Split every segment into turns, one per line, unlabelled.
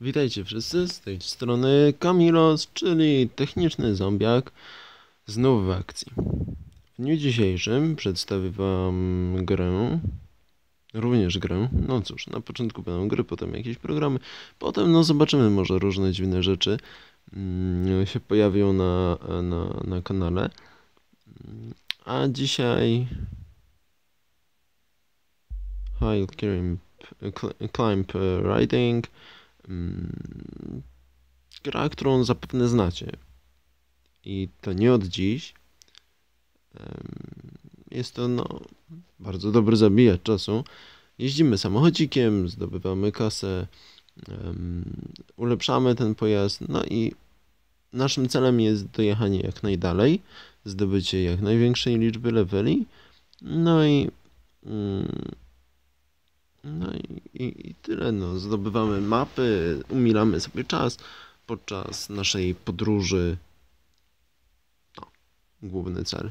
Witajcie wszyscy, z tej strony Kamilos, czyli techniczny zombiak, znów w akcji. W dniu dzisiejszym przedstawię wam grę, również grę, no cóż, na początku będą gry, potem jakieś programy, potem no zobaczymy, może różne dziwne rzeczy mm, się pojawią na, na, na kanale. A dzisiaj... High Climb, climb Riding gra, którą zapewne znacie. I to nie od dziś. Jest to no, bardzo dobry zabijacz czasu. Jeździmy samochodzikiem, zdobywamy kasę, ulepszamy ten pojazd, no i naszym celem jest dojechanie jak najdalej, zdobycie jak największej liczby leveli, no i mm, no i, i, i tyle. No. Zdobywamy mapy, umilamy sobie czas podczas naszej podróży. No, główny cel.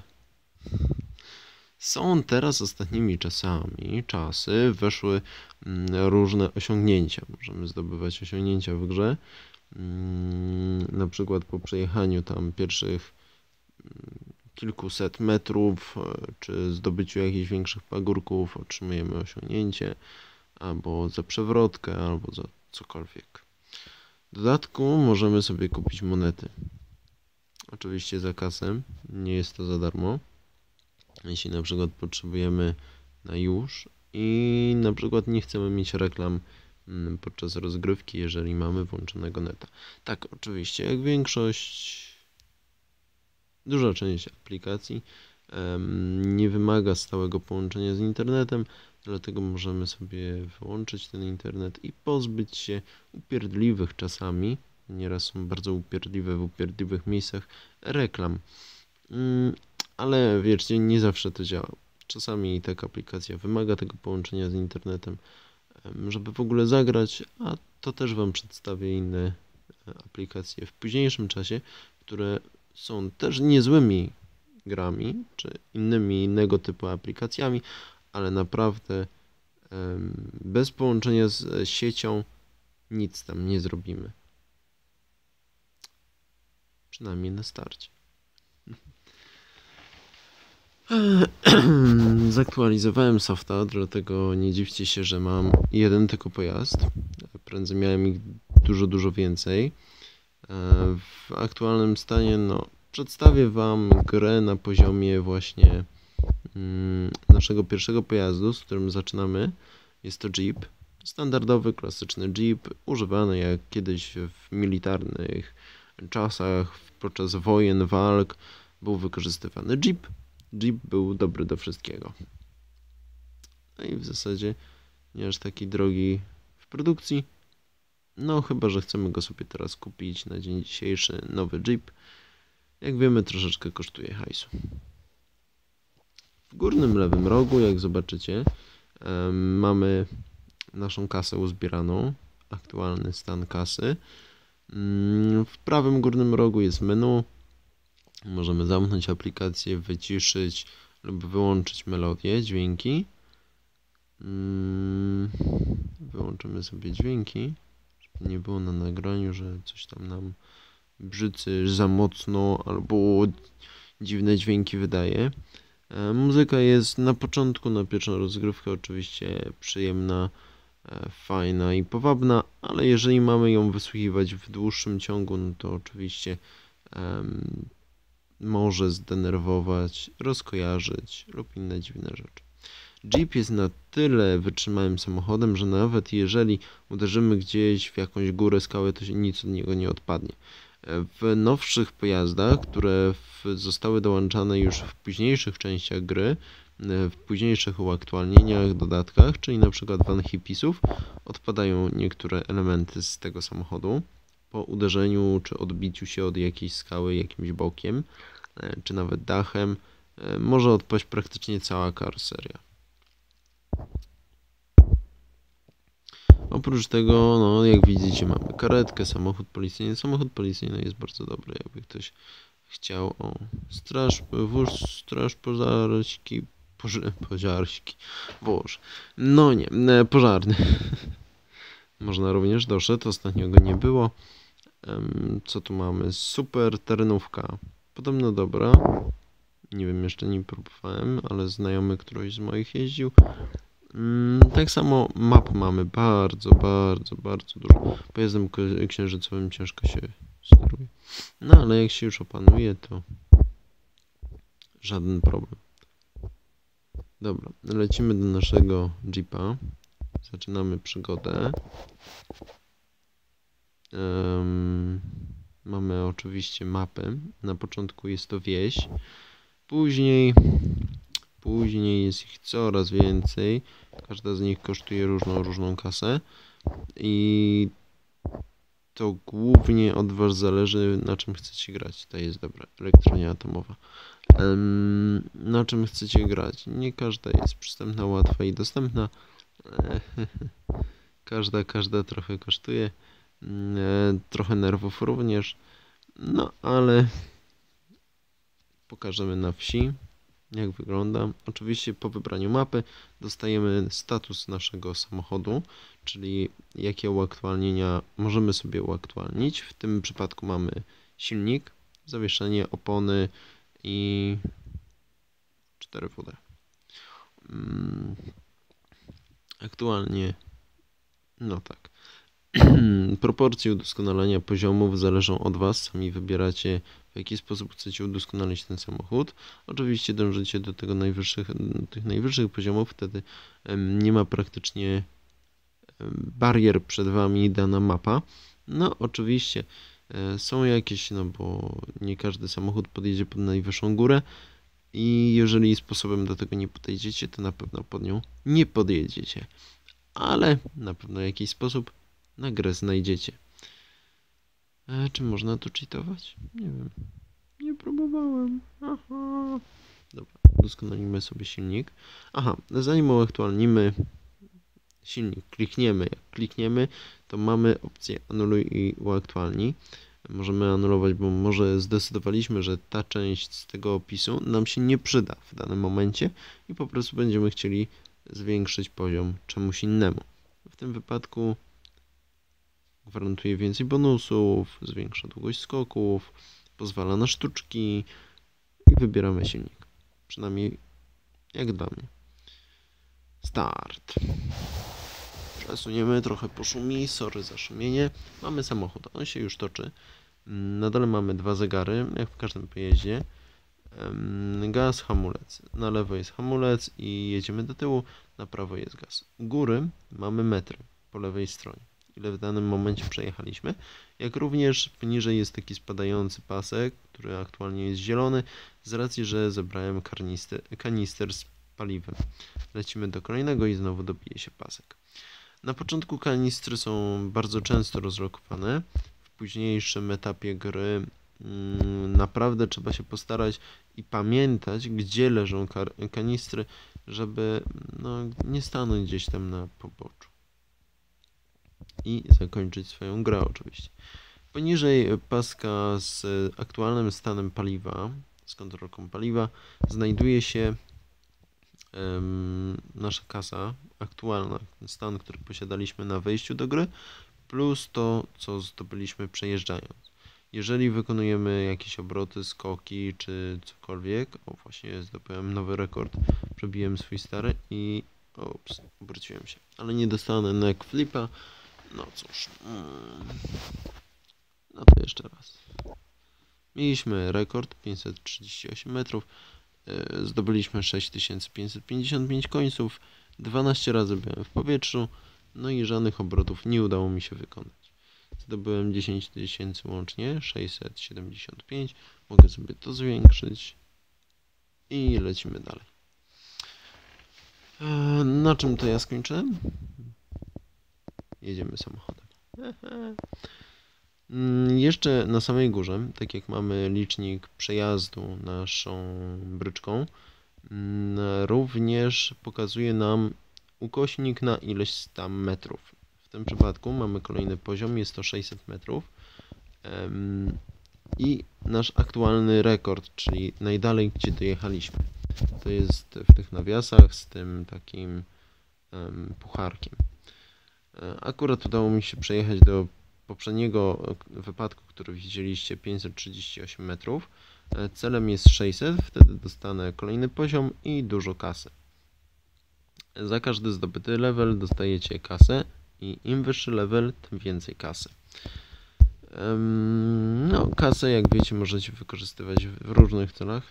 Są teraz ostatnimi czasami, czasy, weszły mm, różne osiągnięcia. Możemy zdobywać osiągnięcia w grze. Mm, na przykład po przejechaniu tam pierwszych mm, kilkuset metrów, e, czy zdobyciu jakichś większych pagórków otrzymujemy osiągnięcie, albo za przewrotkę, albo za cokolwiek. W dodatku możemy sobie kupić monety. Oczywiście za kasę, nie jest to za darmo. Jeśli na przykład potrzebujemy na już i na przykład nie chcemy mieć reklam mm, podczas rozgrywki, jeżeli mamy włączonego neta. Tak, oczywiście, jak większość Duża część aplikacji nie wymaga stałego połączenia z internetem, dlatego możemy sobie wyłączyć ten internet i pozbyć się upierdliwych czasami, nieraz są bardzo upierdliwe w upierdliwych miejscach, reklam. Mm, ale wierzcie, nie zawsze to działa. Czasami taka aplikacja wymaga tego połączenia z internetem, żeby w ogóle zagrać, a to też Wam przedstawię inne e, aplikacje w późniejszym czasie, które są też niezłymi grami, czy innymi innego typu aplikacjami, ale naprawdę bez połączenia z siecią nic tam nie zrobimy. Przynajmniej na starcie. Zaktualizowałem softa, dlatego nie dziwcie się, że mam jeden tylko pojazd. Prędzej miałem ich dużo, dużo więcej. W aktualnym stanie no, przedstawię Wam grę na poziomie właśnie mm, naszego pierwszego pojazdu, z którym zaczynamy. Jest to Jeep. Standardowy, klasyczny Jeep, używany jak kiedyś w militarnych czasach, podczas wojen, walk był wykorzystywany Jeep. Jeep był dobry do wszystkiego. No i w zasadzie nie aż taki drogi w produkcji. No, chyba, że chcemy go sobie teraz kupić na dzień dzisiejszy, nowy Jeep. Jak wiemy, troszeczkę kosztuje hajsu. W górnym lewym rogu, jak zobaczycie, mamy naszą kasę uzbieraną, aktualny stan kasy. Mm, w prawym górnym rogu jest menu. Możemy zamknąć aplikację, wyciszyć lub wyłączyć melodię, dźwięki. Mm, wyłączymy sobie dźwięki, nie było na nagraniu, że coś tam nam brzycy za mocno albo dziwne dźwięki wydaje. E, muzyka jest na początku, na pierwszą rozgrywkę oczywiście przyjemna, e, fajna i powabna, ale jeżeli mamy ją wysłuchiwać w dłuższym ciągu, no to oczywiście może zdenerwować, rozkojarzyć lub inne dziwne rzeczy. Jeep jest na tyle wytrzymałym samochodem, że nawet jeżeli uderzymy gdzieś w jakąś górę, skałę, to nic od niego nie odpadnie. W nowszych pojazdach, które zostały dołączane już w późniejszych częściach gry, w późniejszych uaktualnieniach, dodatkach, czyli na przykład Van Hippisów, odpadają niektóre elementy z tego samochodu po uderzeniu czy odbiciu się od jakiejś skały jakimś bokiem, e, czy nawet dachem, e, może odpaść praktycznie cała karoseria. Oprócz tego, no jak widzicie, mamy karetkę, samochód policyjny. Samochód policyjny jest bardzo dobry, jakby ktoś chciał. O, straż, wóz, straż pożarski, poż, pożarski, boże. No nie, pożarny. można również doszedł, ostatnio go nie było. Co tu mamy? Super terenówka. Podobno dobra. Nie wiem, jeszcze nie próbowałem, ale znajomy któryś z moich jeździł. Mm, tak samo map mamy bardzo, bardzo, bardzo dużo. Pojazdem księżycowym ciężko się steruje. No ale jak się już opanuje, to żaden problem. Dobra, lecimy do naszego jeepa. Zaczynamy przygodę. Um, mamy oczywiście mapę. Na początku jest to wieś. Później, później jest ich coraz więcej. Każda z nich kosztuje różną, różną kasę. I to głównie od Was zależy, na czym chcecie grać. To jest dobra, elektronia atomowa. Um, na czym chcecie grać? Nie każda jest przystępna, łatwa i dostępna. każda, każda trochę kosztuje. Mm, e, trochę nerwów również. No, ale pokażemy na wsi, jak wygląda. Oczywiście po wybraniu mapy dostajemy status naszego samochodu, czyli jakie uaktualnienia możemy sobie uaktualnić. W tym przypadku mamy silnik, zawieszenie, opony i 4 WD. Mm, aktualnie, no tak. Proporcje udoskonalenia poziomów zależą od Was. Sami wybieracie, w jaki sposób chcecie udoskonalić ten samochód. Oczywiście dążycie do tego najwyższych, tych najwyższych poziomów, wtedy nie ma praktycznie barier przed Wami dana mapa. No, oczywiście e, są jakieś, no bo nie każdy samochód podjedzie pod najwyższą górę i jeżeli sposobem do tego nie podejdziecie, to na pewno pod nią nie podjedziecie. Ale na pewno jakiś sposób na grę znajdziecie. E, czy można tu cheatować? Nie wiem. Nie próbowałem. Aha. Dobra, udoskonalimy sobie silnik. Aha, zanim uaktualnimy silnik, klikniemy. Jak klikniemy, to mamy opcję anuluj i uaktualnij. Możemy anulować, bo może zdecydowaliśmy, że ta część z tego opisu nam się nie przyda w danym momencie i po prostu będziemy chcieli zwiększyć poziom czemuś innemu. W tym wypadku gwarantuje więcej bonusów, zwiększa długość skoków, pozwala na sztuczki i wybieramy silnik. Przynajmniej jak dla mnie. Start. Przesuniemy, trochę poszumi, sorry za szumienie. Mamy samochód, on się już toczy. Na dole mamy dwa zegary, jak w każdym pojeździe. Gaz, hamulec. Na lewo jest hamulec i jedziemy do tyłu, na prawo jest gaz. U góry mamy metry po lewej stronie ile w danym momencie przejechaliśmy, jak również poniżej jest taki spadający pasek, który aktualnie jest zielony, z racji, że zebrałem kanister, kanister z paliwem. Lecimy do kolejnego i znowu dobije się pasek. Na początku kanistry są bardzo często rozlokowane. W późniejszym etapie gry mm, naprawdę trzeba się postarać i pamiętać, gdzie leżą kanistry, żeby no, nie stanąć gdzieś tam na poboczu i zakończyć swoją grę oczywiście. Poniżej paska z aktualnym stanem paliwa, z kontrolką paliwa, znajduje się um, nasza kasa aktualna, stan, który posiadaliśmy na wejściu do gry, plus to, co zdobyliśmy przejeżdżając. Jeżeli wykonujemy jakieś obroty, skoki czy cokolwiek, o właśnie zdobyłem nowy rekord, przebiłem swój stary i ops, obróciłem się, ale nie dostanę neck flipa, no cóż. Mm. No to jeszcze raz. Mieliśmy rekord 538 metrów. E, zdobyliśmy 6555 końców. 12 razy byłem w powietrzu. No i żadnych obrotów nie udało mi się wykonać. Zdobyłem 10 tysięcy łącznie, 675. Mogę sobie to zwiększyć. I lecimy dalej. E, na czym to ja skończyłem? Jedziemy samochodem. Mm, jeszcze na samej górze, tak jak mamy licznik przejazdu naszą bryczką, mm, również pokazuje nam ukośnik na ileś tam metrów. W tym przypadku mamy kolejny poziom, jest to 600 metrów. I nasz aktualny rekord, czyli najdalej, gdzie dojechaliśmy. To jest w tych nawiasach z tym takim pucharkiem. E, akurat udało mi się przejechać do poprzedniego wypadku, który widzieliście, 538 metrów. E, celem jest 600, wtedy dostanę kolejny poziom i dużo kasy. Za każdy zdobyty level dostajecie kasę i im wyższy level, tym więcej kasy. No, kasę, jak wiecie, możecie wykorzystywać w różnych celach.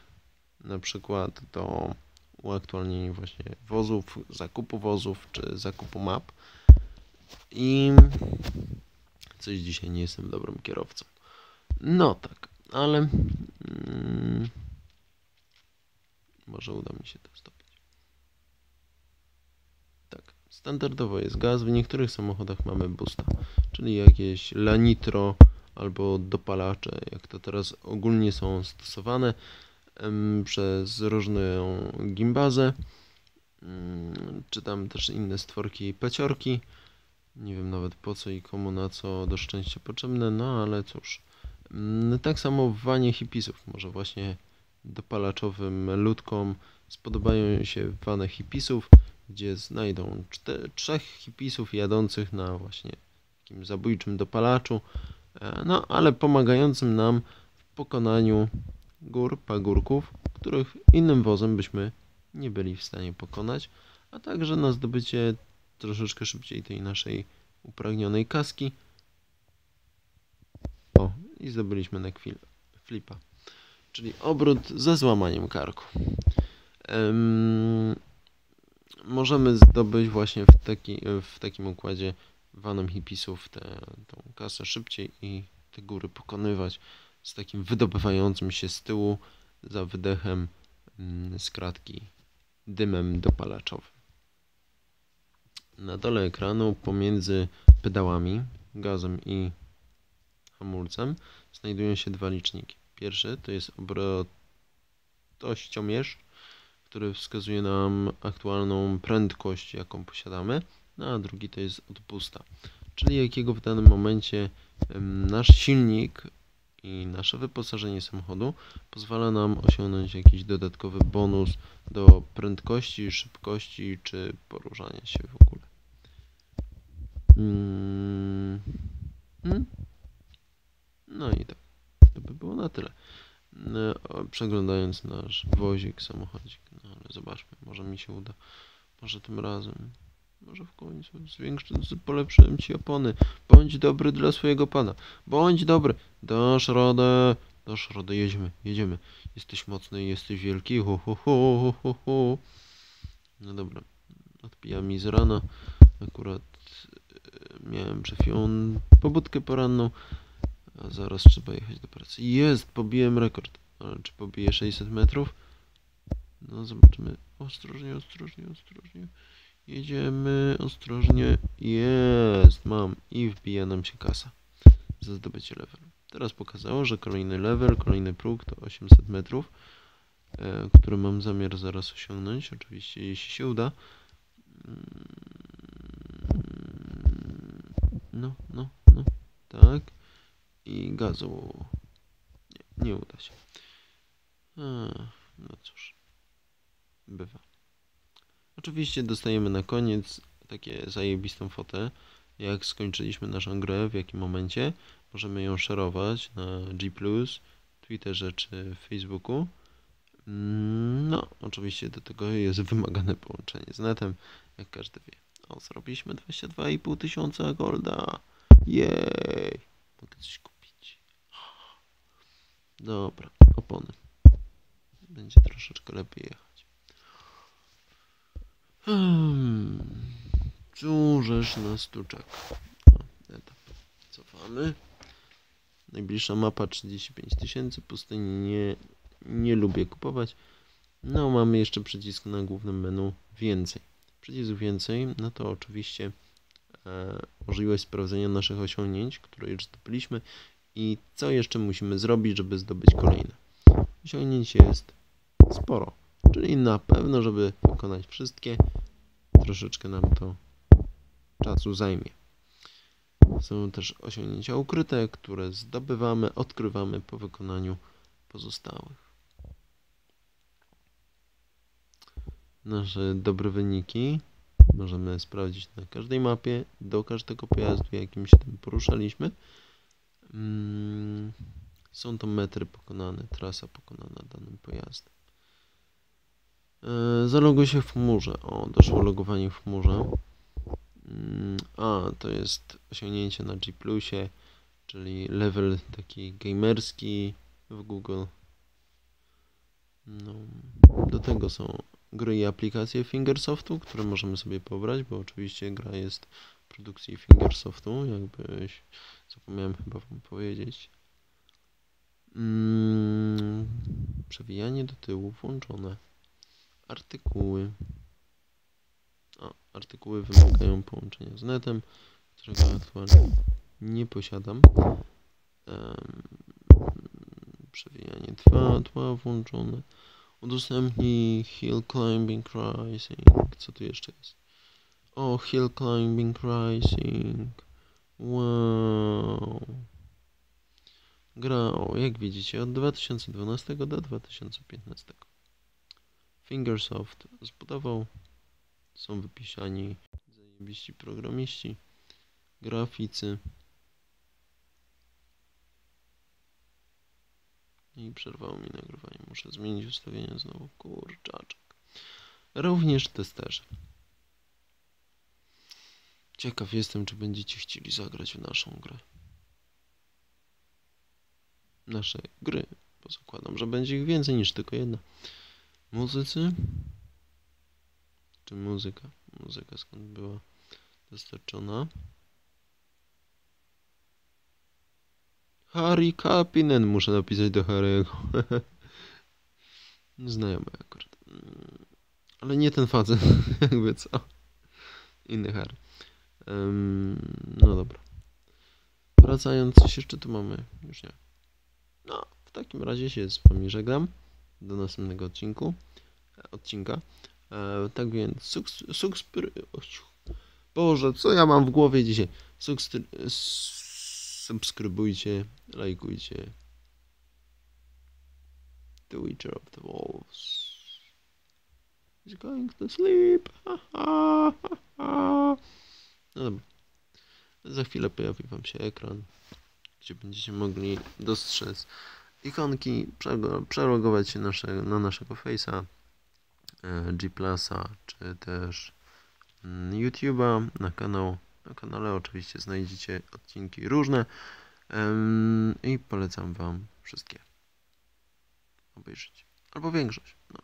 Na przykład do uaktualnienia właśnie wozów, zakupu wozów czy zakupu map. I coś dzisiaj nie jestem dobrym kierowcą. No tak, ale mm, może uda mi się to zdobyć. Tak, standardowo jest gaz, w niektórych samochodach mamy boosta, czyli jakieś lanitro albo dopalacze, jak to teraz ogólnie są stosowane em, przez różną gimbazę, mm, czy tam też inne stworki paciorki. Nie wiem nawet po co i komu na co do szczęścia potrzebne, no ale cóż. Mm, tak samo w wanie hipisów, może właśnie dopalaczowym ludkom spodobają się wane hipisów, gdzie znajdą czter, trzech hipisów jadących na właśnie takim zabójczym dopalaczu, e, no ale pomagającym nam w pokonaniu gór, pagórków, których innym wozem byśmy nie byli w stanie pokonać, a także na zdobycie troszeczkę szybciej tej naszej upragnionej kaski. O, i zdobyliśmy na chwilę flipa, czyli obrót ze złamaniem karku. Możemy zdobyć właśnie w, taki, w takim układzie vanem hipisów tę tą kasę szybciej i te góry pokonywać z takim wydobywającym się z tyłu za wydechem mm, z kratki dymem dopalaczowym. Na dole ekranu pomiędzy pedałami, gazem i hamulcem znajdują się dwa liczniki. Pierwszy to jest obrotościomierz, który wskazuje nam aktualną prędkość, jaką posiadamy, no a drugi to jest odpusta, czyli jakiego w danym momencie nasz silnik i nasze wyposażenie samochodu pozwala nam osiągnąć jakiś dodatkowy bonus do prędkości, szybkości czy poruszania się w ogóle. Hmm. Hmm? No i tak. To by było na tyle. No, przeglądając nasz wozik, samochodzik. No ale zobaczmy, może mi się uda. Może tym razem. Może w końcu zwiększę, polepszyłem ci opony. Bądź dobry dla swojego pana. Bądź dobry. Dasz radę. Dasz radę. Jedziemy, jedziemy. Jesteś mocny, jesteś wielki. Hu, hu, hu, hu, hu. No dobra. Odpija mi z rana. Akurat miałem przed chwilą pobudkę poranną. A zaraz trzeba jechać do pracy. Jest, pobiłem rekord. Ale czy pobiję 600 metrów? No zobaczymy. Ostrożnie, ostrożnie, ostrożnie. Jedziemy ostrożnie. Jest, mam. I wbija nam się kasa za zdobycie level. Teraz pokazało, że kolejny level, kolejny próg to 800 metrów, e, który mam zamiar zaraz osiągnąć. Oczywiście, jeśli się uda. No, no, no. Tak. I gazu. Nie, nie uda się. No cóż. Bywa. Oczywiście dostajemy na koniec takie zajebistą fotę, jak skończyliśmy naszą grę, w jakim momencie. Możemy ją szerować na G+, Twitterze czy Facebooku. Mm, no, oczywiście do tego jest wymagane połączenie z netem, jak każdy wie. O, zrobiliśmy 22,5 tysiąca golda. Jej! Mogę coś kupić. Dobra, opony. Będzie troszeczkę lepiej jechać. Hmm. Cóżeż nas tu. O, etap. Cofamy. Najbliższa mapa 35 tysięcy. Pustyni nie, nie lubię kupować. No, mamy jeszcze przycisk na głównym menu więcej. Przycisk więcej, no to oczywiście e, możliwość sprawdzenia naszych osiągnięć, które już zdobyliśmy i co jeszcze musimy zrobić, żeby zdobyć kolejne. Osiągnięć jest sporo. Czyli na pewno, żeby wykonać wszystkie, troszeczkę nam to czasu zajmie. Są też osiągnięcia ukryte, które zdobywamy, odkrywamy po wykonaniu pozostałych. Nasze dobre wyniki możemy sprawdzić na każdej mapie, do każdego pojazdu, jakim się tam poruszaliśmy. Mm, Są to metry pokonane, trasa pokonana danym pojazdem. E, Zaloguj się w chmurze. O, doszło logowanie w chmurze. Mm, A, to jest osiągnięcie na G+, czyli level taki gamerski w Google. No, do tego są gry i aplikacje Fingersoftu, które możemy sobie pobrać, bo oczywiście gra jest w produkcji Fingersoftu, jakbyś zapomniałem chyba wam powiedzieć. Mm, przewijanie do tyłu włączone. Artykuły. O, artykuły wymagają połączenia z netem, którego aktualnie nie posiadam. Em, przewijanie tła, tła włączone. Udostępnij Hill Climbing Rising. Co tu jeszcze jest? O, Hill Climbing Rising. Wow. Gra, o, jak widzicie, od 2012 do 2015. Fingersoft zbudował, są wypisani zajebiści programiści, graficy. I przerwało mi nagrywanie. Muszę zmienić ustawienia znowu. Kurczaczek. Również testerzy. Ciekaw jestem, czy będziecie chcieli zagrać w naszą grę. Nasze gry, bo zakładam, że będzie ich więcej niż tylko jedna. Muzycy? Czy muzyka? Muzyka skąd była dostarczona? Harry Kapinen muszę napisać do Harry'ego. Znajomy akurat. Mm, Ale nie ten facet, jakby co. Inny Harry. Em, no dobra. Wracając, coś jeszcze tu mamy? Już nie. No, w takim razie się z wami żegnam. Do następnego odcinku. e, Odcinka. E, tak więc, suks, subskry... Boże, co ja mam w głowie dzisiaj? Subskry... Subskrybujcie, lajkujcie. The Witcher of the Wolves is going to sleep. No dobra. Za chwilę pojawi Wam się ekran, gdzie będziecie mogli dostrzec ikonki, przelogować się nasze, na naszego Face'a, e, G+, czy też mm, YouTube'a, na kanał. Na kanale oczywiście znajdziecie odcinki różne i polecam Wam wszystkie obejrzeć. Albo większość, no,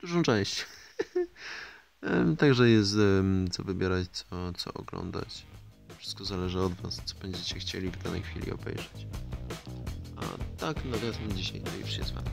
dużą część. Także jest co wybierać, co, co oglądać. Wszystko zależy od Was, co będziecie chcieli w danej chwili obejrzeć. A tak, nawiasem dzisiaj to już się z Wami.